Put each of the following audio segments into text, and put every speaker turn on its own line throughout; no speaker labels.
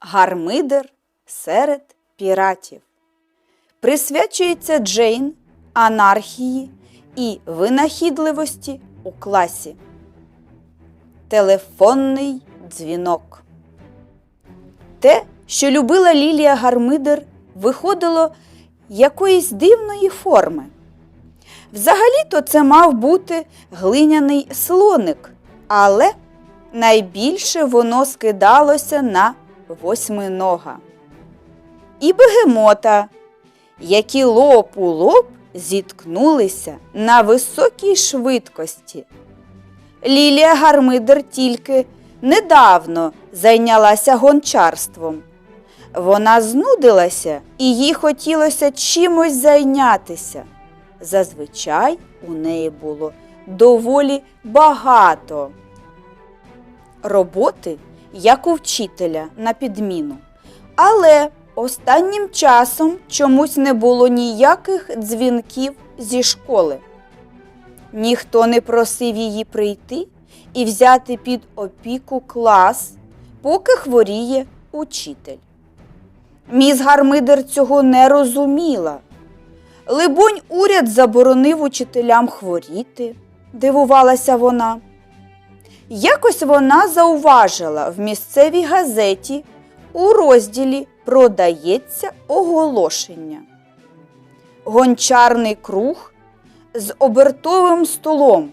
Гармидер серед піратів. Присвячується Джейн, анархії і винахідливості у класі. Телефонний дзвінок. Те, що любила Лілія Гармидер, виходило якоїсь дивної форми. Взагалі-то це мав бути глиняний слоник, але найбільше воно скидалося на восьминога. І бегемота, які лоб у лоб зіткнулися на високій швидкості. Лілія Гармидер тільки недавно зайнялася гончарством. Вона знудилася і їй хотілося чимось зайнятися. Зазвичай у неї було доволі багато роботи, як у вчителя на підміну. Але останнім часом чомусь не було ніяких дзвінків зі школи. Ніхто не просив її прийти і взяти під опіку клас, поки хворіє учитель. Міс Гармидер цього не розуміла. Либонь, уряд заборонив учителям хворіти, дивувалася вона. Якось вона зауважила в місцевій газеті у розділі Продається оголошення. Гончарний круг з обертовим столом,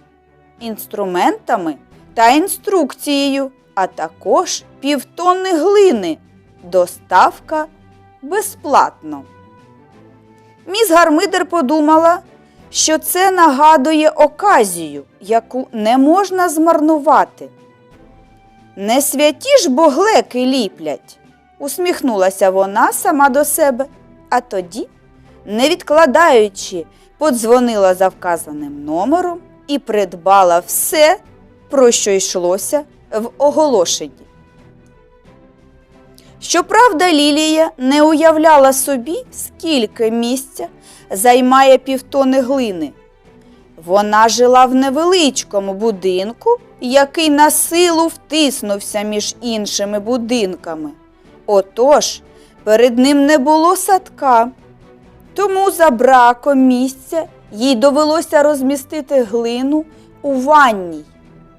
інструментами та інструкцією, а також півтонни глини. Доставка безплатно. Міс Гармидер подумала, що це нагадує оказію, яку не можна змарнувати. Не святі ж бо глеки ліплять, усміхнулася вона сама до себе, а тоді, не відкладаючи, подзвонила за вказаним номером і придбала все, про що йшлося в оголошенні. Щоправда, Лілія не уявляла собі, скільки місця займає півтони глини. Вона жила в невеличкому будинку, який на силу втиснувся між іншими будинками. Отож, перед ним не було садка. Тому за браком місця їй довелося розмістити глину у ванній,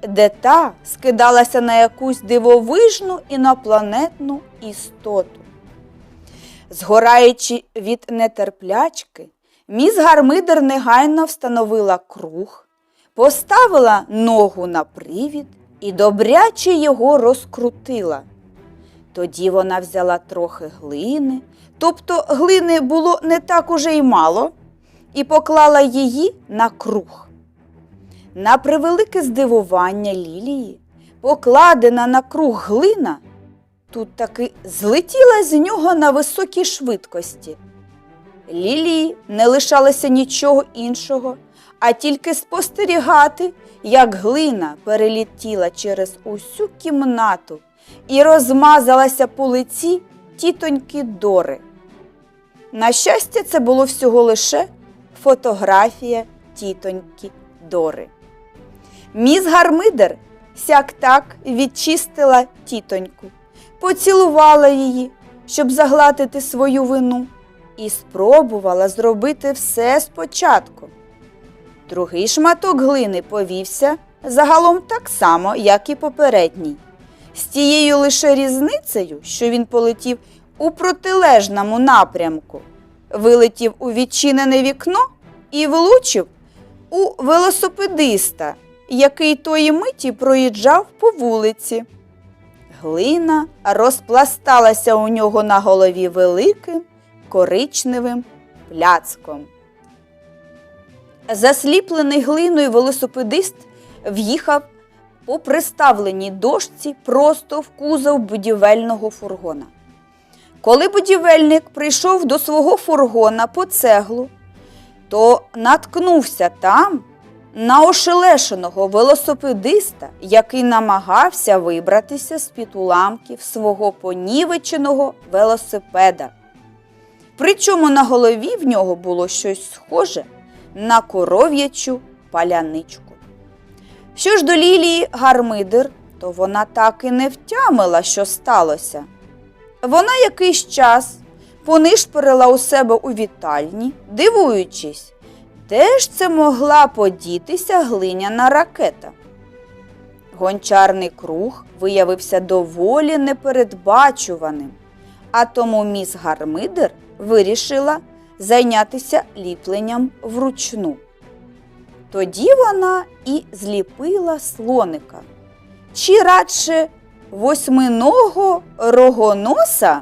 де та скидалася на якусь дивовижну інопланетну істоту. Згораючи від нетерплячки, міс Гармидер негайно встановила круг, поставила ногу на привід і добряче його розкрутила. Тоді вона взяла трохи глини, тобто глини було не так уже й мало, і поклала її на круг. На превелике здивування Лілії, покладена на круг глина, тут таки злетіла з нього на високій швидкості. Лілії не лишалося нічого іншого, а тільки спостерігати, як глина перелетіла через усю кімнату і розмазалася по лиці тітоньки Дори. На щастя, це було всього лише фотографія тітоньки Дори. Міс Гармидер сяк так відчистила тітоньку, поцілувала її, щоб заглатити свою вину, і спробувала зробити все спочатку. Другий шматок глини повівся загалом так само, як і попередній, з тією лише різницею, що він полетів у протилежному напрямку, вилетів у відчинене вікно і влучив у велосипедиста, який тої миті проїжджав по вулиці. Глина розпласталася у нього на голові великим коричневим пляцком. Засліплений глиною велосипедист в'їхав по приставленій дошці просто в кузов будівельного фургона. Коли будівельник прийшов до свого фургона по цеглу, то наткнувся там на ошелешеного велосипедиста, який намагався вибратися з-під уламків свого понівеченого велосипеда. Причому на голові в нього було щось схоже на коров'ячу паляничку. Що ж до Лілії Гармидер, то вона так і не втямила, що сталося. Вона якийсь час понишпорила у себе у вітальні, дивуючись, де ж це могла подітися глиняна ракета. Гончарний круг виявився доволі непередбачуваним, а тому міс Гармидер вирішила зайнятися ліпленням вручну. Тоді вона і зліпила слоника, чи радше восьминого рогоноса.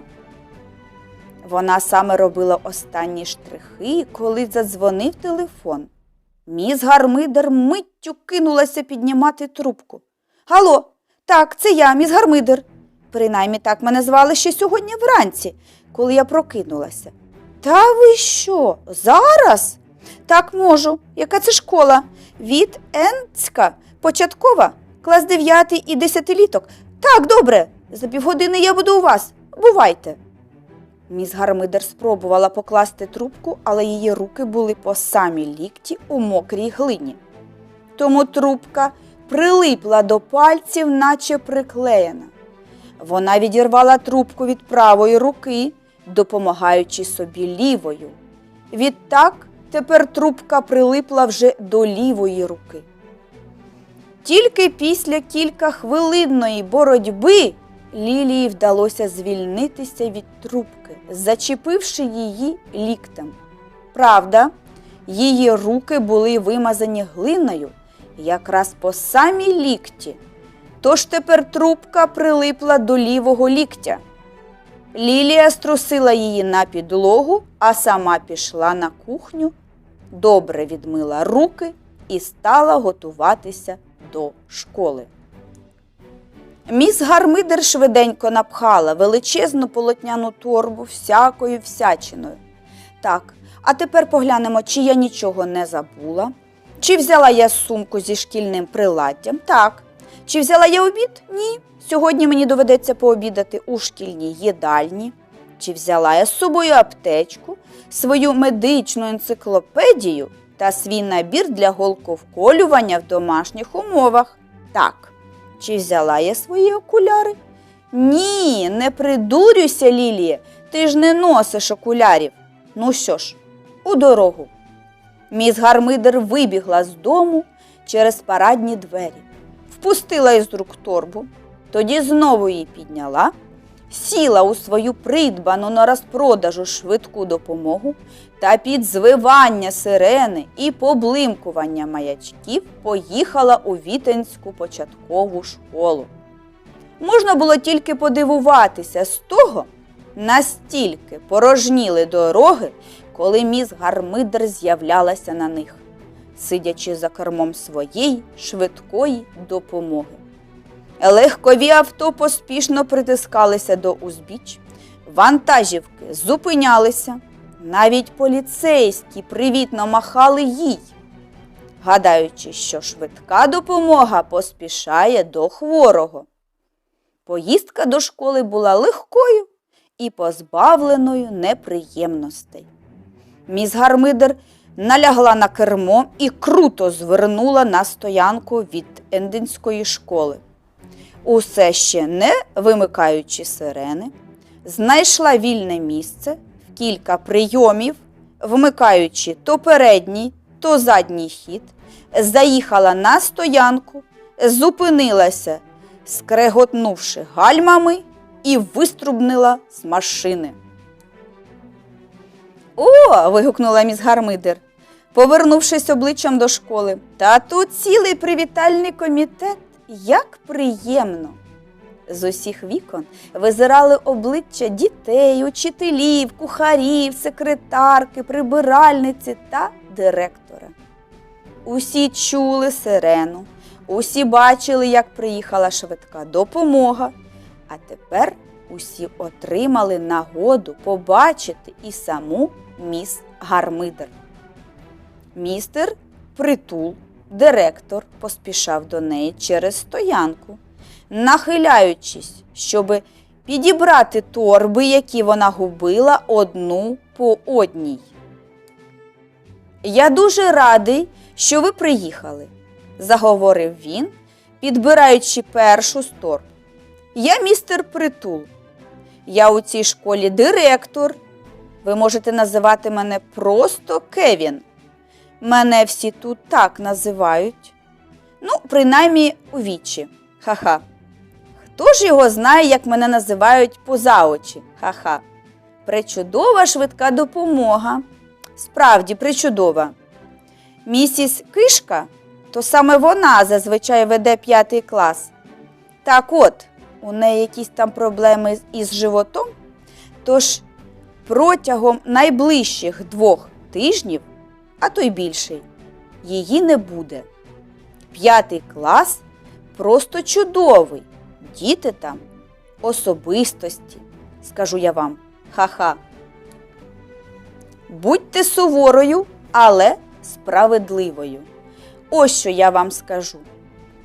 Вона саме робила останні штрихи, коли задзвонив телефон. Міс Гармидер миттю кинулася піднімати трубку. Гало, так, це я, міс Гармидер. Принаймні так мене звали ще сьогодні вранці, коли я прокинулася. Та ви що? Зараз? Так можу. Яка це школа? Від Енцька, початкова, клас 9 і десятиліток. Так, добре. За півгодини я буду у вас. Бувайте. Міс Гармидер спробувала покласти трубку, але її руки були по самі лікті у мокрій глині. Тому трубка прилипла до пальців, наче приклеєна. Вона відірвала трубку від правої руки, допомагаючи собі лівою. Відтак тепер трубка прилипла вже до лівої руки. Тільки після кількахвилинної боротьби Лілії вдалося звільнитися від трубки, зачепивши її ліктем. Правда, її руки були вимазані глиною якраз по самій лікті, тож тепер трубка прилипла до лівого ліктя. Лілія струсила її на підлогу, а сама пішла на кухню, добре відмила руки і стала готуватися до школи. Міс Гармидер швиденько напхала величезну полотняну торбу всякою всячиною. Так, а тепер поглянемо, чи я нічого не забула. Чи взяла я сумку зі шкільним приладдям? Так. Чи взяла я обід? Ні. Сьогодні мені доведеться пообідати у шкільній їдальні. Чи взяла я з собою аптечку, свою медичну енциклопедію та свій набір для голковколювання в домашніх умовах? Так. Чи взяла я свої окуляри? Ні, не придурюйся, Ліліє, ти ж не носиш окулярів. Ну що ж, у дорогу. Міс Гармидер вибігла з дому через парадні двері, впустила із рук торбу, тоді знову її підняла, сіла у свою придбану на розпродажу швидку допомогу та під звивання сирени і поблимкування маячків поїхала у Вітенську початкову школу. Можна було тільки подивуватися з того, настільки порожніли дороги, коли міс Гармидер з'являлася на них, сидячи за кермом своєї швидкої допомоги. Легкові авто поспішно притискалися до узбіч, вантажівки зупинялися, навіть поліцейські привітно махали їй, гадаючи, що швидка допомога поспішає до хворого. Поїздка до школи була легкою і позбавленою неприємностей. Міс Гармидер налягла на кермо і круто звернула на стоянку від Ендинської школи. Усе ще не вимикаючи сирени, знайшла вільне місце в кілька прийомів, вмикаючи то передній, то задній хід, заїхала на стоянку, зупинилася, скреготнувши гальмами, і виструбнила з машини. О. вигукнула міс Гармидер, повернувшись обличчям до школи. Та тут цілий привітальний комітет. Як приємно! З усіх вікон визирали обличчя дітей, учителів, кухарів, секретарки, прибиральниці та директора. Усі чули сирену, усі бачили, як приїхала швидка допомога, а тепер усі отримали нагоду побачити і саму міс Гармидер. Містер Притул, директор, поспішав до неї через стоянку, нахиляючись, щоби підібрати торби, які вона губила одну по одній. Я дуже радий, що ви приїхали, заговорив він, підбираючи першу з. Я містер Притул. Я у цій школі директор. Ви можете називати мене просто Кевін. Мене всі тут так називають. Ну, принаймні у вічі. Ха-ха. Хто ж його знає, як мене називають поза очі? Ха-ха. Пречудова швидка допомога. Справді причудова. Місіс Кишка, то саме вона зазвичай веде п'ятий клас. Так от, у неї якісь там проблеми із животом. Тож протягом найближчих двох тижнів, а то й більший, її не буде. П'ятий клас просто чудовий. Діти там особистості, скажу я вам. Ха-ха. Будьте суворою, але справедливою. Ось що я вам скажу.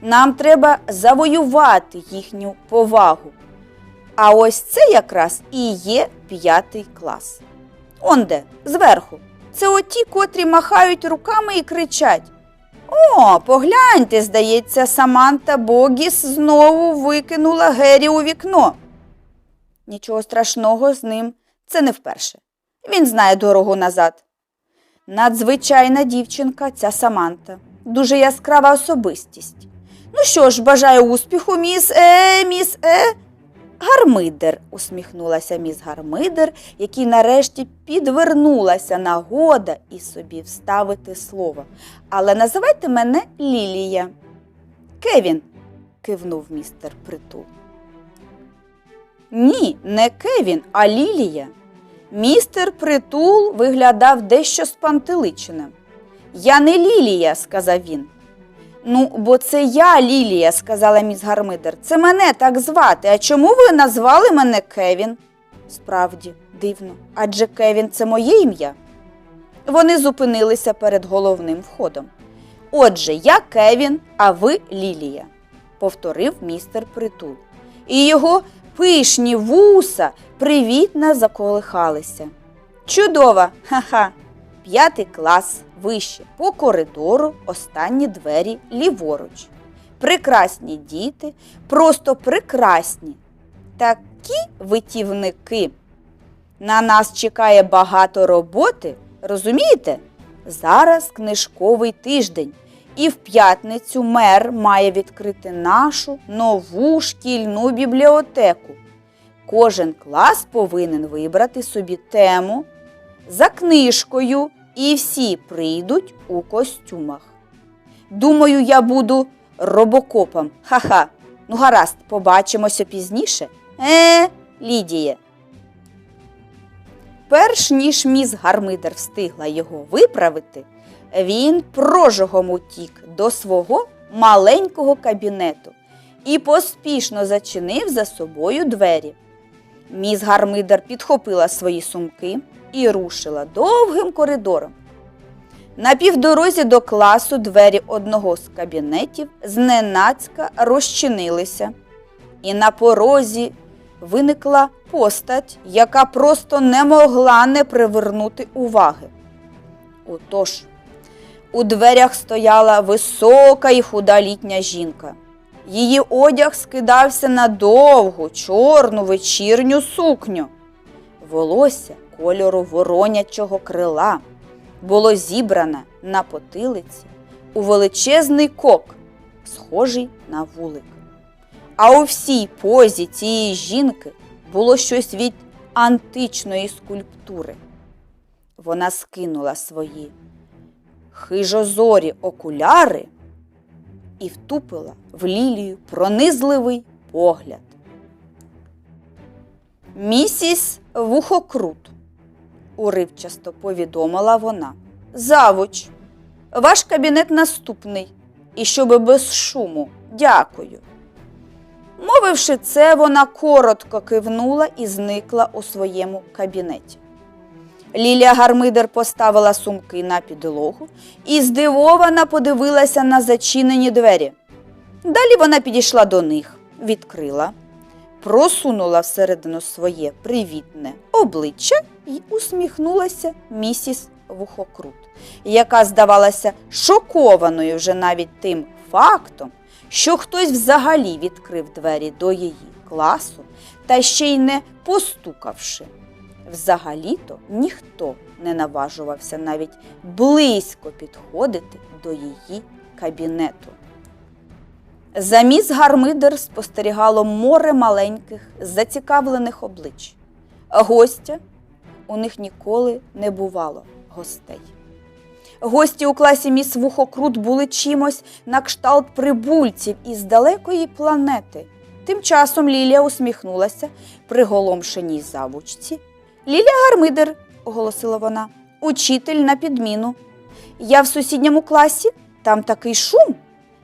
Нам треба завоювати їхню повагу. А ось це якраз і є п'ятий клас. Онде, зверху. Це оті, котрі махають руками і кричать. О, погляньте, здається, Саманта Богіс знову викинула Гері у вікно. Нічого страшного з ним це не вперше. Він знає дорогу назад. Надзвичайна дівчинка ця Саманта, дуже яскрава особистість. Ну що ж, бажаю успіху, міс Е, міс Е. Гармидер, усміхнулася міс Гармидер, якій нарешті підвернулася нагода і собі вставити слово. Але називайте мене Лілія. Кевін, кивнув містер Притул. Ні, не Кевін, а Лілія. Містер Притул виглядав дещо спантеличеним. Я не Лілія, сказав він. Ну, бо це я, Лілія, сказала міс Гармидер. Це мене так звати. А чому ви назвали мене Кевін? Справді, дивно, адже Кевін це моє ім'я. Вони зупинилися перед головним входом. Отже, я Кевін, а ви Лілія, повторив містер Притул. І його пишні вуса привітно заколихалися. Чудово! Ха-ха! П'ятий клас вище, по коридору, останні двері ліворуч. Прекрасні діти, просто прекрасні. Такі витівники. На нас чекає багато роботи, розумієте? Зараз книжковий тиждень, і в п'ятницю мер має відкрити нашу нову шкільну бібліотеку. Кожен клас повинен вибрати собі тему за книжкою, і всі прийдуть у костюмах. Думаю, я буду робокопом. Ха-ха. Ну, гаразд, побачимося пізніше. Е, Лідіє. Перш ніж міс Гармидер встигла його виправити, він прожогом утік до свого маленького кабінету і поспішно зачинив за собою двері. Міс Гармидер підхопила свої сумки і рушила довгим коридором. На півдорозі до класу двері одного з кабінетів зненацька розчинилися, і на порозі виникла постать, яка просто не могла не привернути уваги. Отож, у дверях стояла висока і худа літня жінка. Її одяг скидався на довгу чорну вечірню сукню. Волосся кольору воронячого крила було зібране на потилиці у величезний кок, схожий на вулик. А у всій позі цієї жінки було щось від античної скульптури. Вона скинула свої хижозорі окуляри і втупила в лілію пронизливий погляд. Місіс Вухокрут, уривчасто повідомила вона. Завуч, ваш кабінет наступний, і щоби без шуму. Дякую. Мовивши це, вона коротко кивнула і зникла у своєму кабінеті. Лілія Гармидер поставила сумки на підлогу і здивовано подивилася на зачинені двері. Далі вона підійшла до них, відкрила, просунула всередину своє привітне обличчя і усміхнулася місіс Вухокрут, яка здавалася шокованою вже навіть тим фактом, що хтось взагалі відкрив двері до її класу та ще й не постукавши. Взагалі-то ніхто не наважувався навіть близько підходити до її кабінету. За міс Гармидер спостерігало море маленьких, зацікавлених облич. Гостя у них ніколи не бувало гостей. Гості у класі міс Вухокрут були чимось на кшталт прибульців із далекої планети. Тим часом Лілія усміхнулася приголомшеній завучці. Лілія Гармидер, оголосила вона, учитель на підміну. Я в сусідньому класі, там такий шум.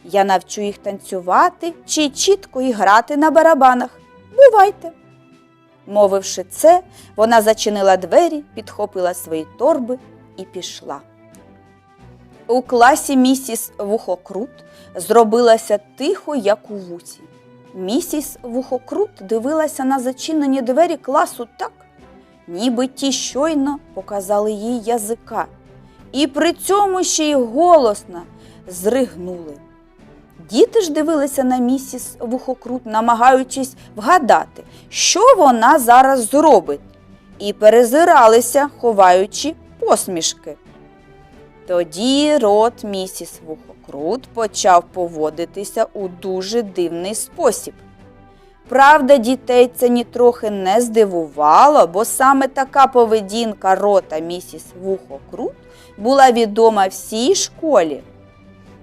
Я навчу їх танцювати чи чітко і грати на барабанах. Бувайте. Мовивши це, вона зачинила двері, підхопила свої торби і пішла. У класі місіс Вухокрут зробилася тихо, як у вусі. Місіс Вухокрут дивилася на зачинені двері класу так, ніби ті щойно показали їй язика, і при цьому ще й голосно зригнули. Діти ж дивилися на місіс Вухокрут, намагаючись вгадати, що вона зараз зробить, і перезиралися, ховаючи посмішки. Тоді рот місіс Вухокрут почав поводитися у дуже дивний спосіб. Правда, дітей це нітрохи не здивувало, бо саме така поведінка рота місіс Вухокрут була відома всій школі.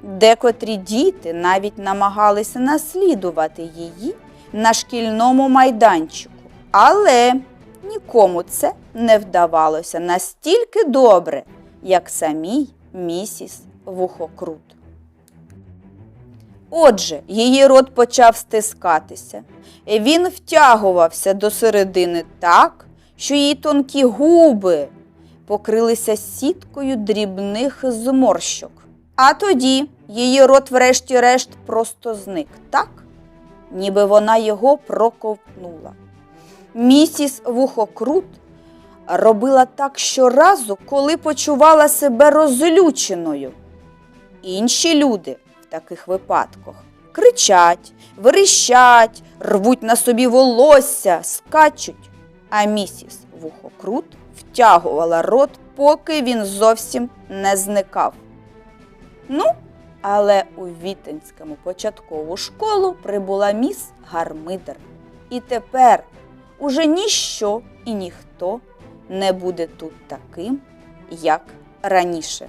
Декотрі діти навіть намагалися наслідувати її на шкільному майданчику, але нікому це не вдавалося настільки добре, як самій місіс Вухокрут. Отже, її рот почав стискатися. Він втягувався до середини так, що її тонкі губи покрилися сіткою дрібних зморщок. А тоді її рот, врешті-решт, просто зник так, ніби вона його проковтнула. Місіс Вухокрут робила так щоразу, коли почувала себе розлюченою. Інші люди таких випадках кричать, верещать, рвуть на собі волосся, скачуть, а місіс Вухокрут втягувала рот, поки він зовсім не зникав. Ну, але у Вітинському початкову школу прибула міс Гармидер. І тепер уже ніщо і ніхто не буде тут таким, як раніше.